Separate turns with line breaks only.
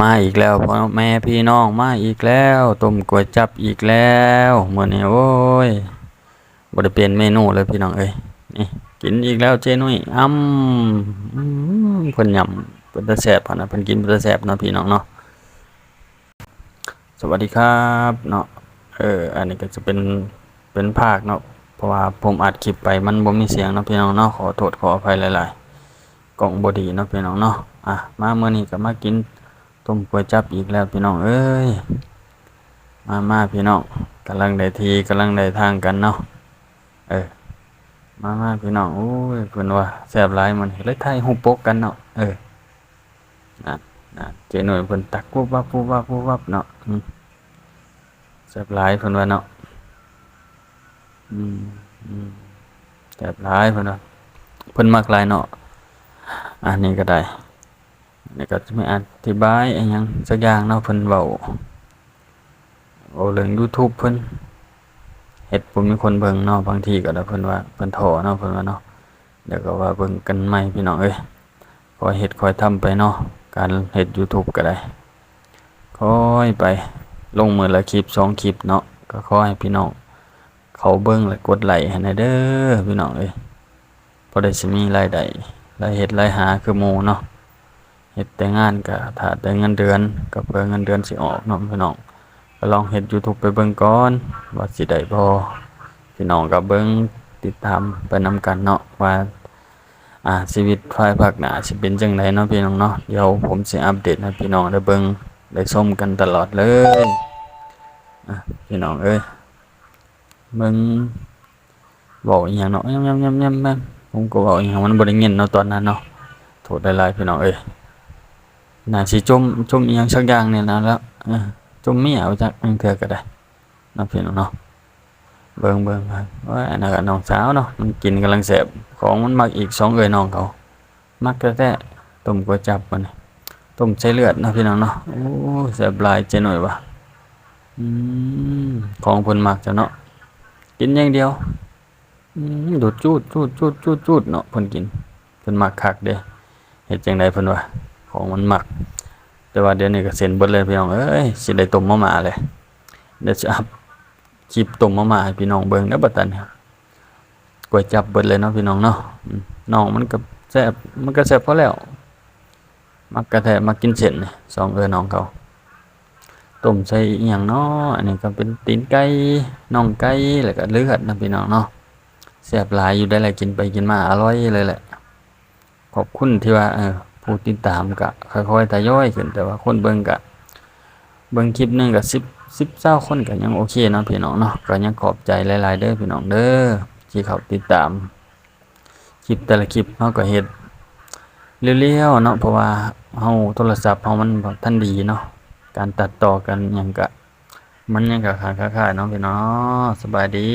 มาอีกแล้วพ่อแม่พี่น้องมาอีกแล้วต้มก๋วยจับอีกแล้วเมื้อนี้โอ้ยบ่ได้เปลี่ยนเมนูเลยพี่น้องเอ้ยนี่กินอีกแล้วเจนุ้ยอ้ำอื้อเพิ่นยำเพิ่นตาแซ่บหั่นะเพิ่นกินเพิ่นตาแซ่บนะพี่น้องเนาะสวัสดีครับเนาะเอออันนี้ก็จะเป็นเป็นภาคเนาะเพราะว่าผมอัดคลิปไปมันบ่มีเสียงเนาะพี่น้องเนาะขอโทษขออภัยหลายๆกล้องบ่ดีเนาะพี่น้องเนาะอะมาเมื้อนี้ก็มากิน ต้มก๋วยจับอีกแล้วพี่น้องเอ้ยมามาพี่น้องกำลังได้ทีกำลังได้ทางกันเนาะเออมามาพี่น้องโอ้ยเพิ่นว่าแซ่บหลายมันเลยถ่ายรูปปกกันเนาะเออนั่นนั่นเจหน่วยเพิ่นตักปุ๊บวับปุ๊บวับปุ๊บวับเนาะแซ่บหลายเพิ่นว่าเนาะอืมอืมแซ่บหลายเพิ่นว่าเพิ่นมักหลายเนาะอันนี้ก็ได้ นี่ก็จะไม่อธิบายอิหยังสักอย่างเนาะเพิ่นเว้าโอเรื่อง YouTube เพิ่นเฮ็ดผมมีคนเบิ่งเนาะบางทีก็ได้เพิ่นว่าเพิ่นท้อเนาะเพิ่นว่าเนาะเดี๋ยวก็ว่าเบิ่งกันใหม่พี่น้องเอ้ยคอยเฮ็ดคอยทำไปเนาะการเฮ็ด YouTube ก็ได้คอยไปลงมือละคลิป2คลิปเนาะก็ขอให้พี่น้องเขาเบิ่งและกดไลค์ให้หน่อยเด้อพี่น้องเอ้ยพอได้สิมีรายได้รายเฮ็ดรายหาคือหมู่เนาะ เฮ็ดแต่งานก็ถ้าได้เงินเดือนก็เพื่อเงินเดือนสิออกเนาะพี่น้องก็ลองเฮ็ด YouTube ไปเบิ่งก่อนว่าสิได้บ่พี่น้องก็เบิ่งติดตามไปนำกันเนาะว่าอ่าชีวิตภายภาคหน้าสิเป็นจังไดเนาะพี่น้องเนาะเดี๋ยวผมสิอัปเดตให้พี่น้องได้เบิ่งได้ชมกันตลอดเลยอะพี่น้องเอ้ยเบิ่งเว้าอีหยังเนาะยำๆๆๆผมก็เว้าอีหยังมันบ่ได้ยินเนาะตอนนั้นเนาะโทษหลายๆพี่น้องเอ้ย น่าสิจมจมอีหยังสักอย่างเนี่ยนะแล้วจมเมียเอาจักอังเทื่อก็ได้นาะพี่น้องเนาะเบิ่งเบิ่งว่าอันนั้นน้องสาวเนาะมันกินกำลังแซ่บของมันมักอีกสองเอ้ยน้องเขา มักแท้ๆต้มก๋วยจับมันต้มใส่เลือดนะพี่น้องเนาะโอ้แซ่บลายเจหน่อยวะอืมของพ่นมักจะเนาะกินอย่างเดียวอืมดูดจูดจูดจูดจูดจูดเนาะพ่นกินพ่นมักคักเด้เฮ็ดจังไดเพิ่นว่า ของมันหมัก แต่ว่าเดี๋ยวนี้ก็เซ็นเบิดเลยพี่น้องเอ้ยสิได้ต้มมาม่าเลยเดี๋ยวจะอัพคลิปต้มมาม่าให้พี่น้องเบิ่งแล้วบัดนั้นครับก๋วยจับเบิดเลยเนาะพี่น้องเนาะน้องมันก็แซ่บมันก็แซ่บพอแล้ว มักกระแทมักกินเส้นสองเออน้องเขาต้มใส่อีหยังเนาะอันนี้ก็เป็นตีนไก่น่องไก่แล้วก็เลือดนะพี่น้องเนาะแซ่บหลายอยู่ได้แหละกินไปกินมาอร่อยเลยแหละ ขอบคุณที่ว่าเออ ผู้ติดตามก็ค่อยๆทยอยขึ้นแต่ว่าคนเบิ่งก็เบิ่งคลิปหนึงก็10 10 20คนก็ยังโอเคเนาะพี่น้องเนาะก็ยังขอบใจหลายๆเด้อพี่น้องเด้อที่เขาติดตามคลิปแต่ละคลิปเฮาก็เฮ็ดเร็วๆเนาะเพราะว่าเฮาโทรศัพท์เฮามันบ่ทันดีเนาะการตัดต่อกันหยังก็มันยังก็คล้ายๆเนาะพี่น้องสบายดี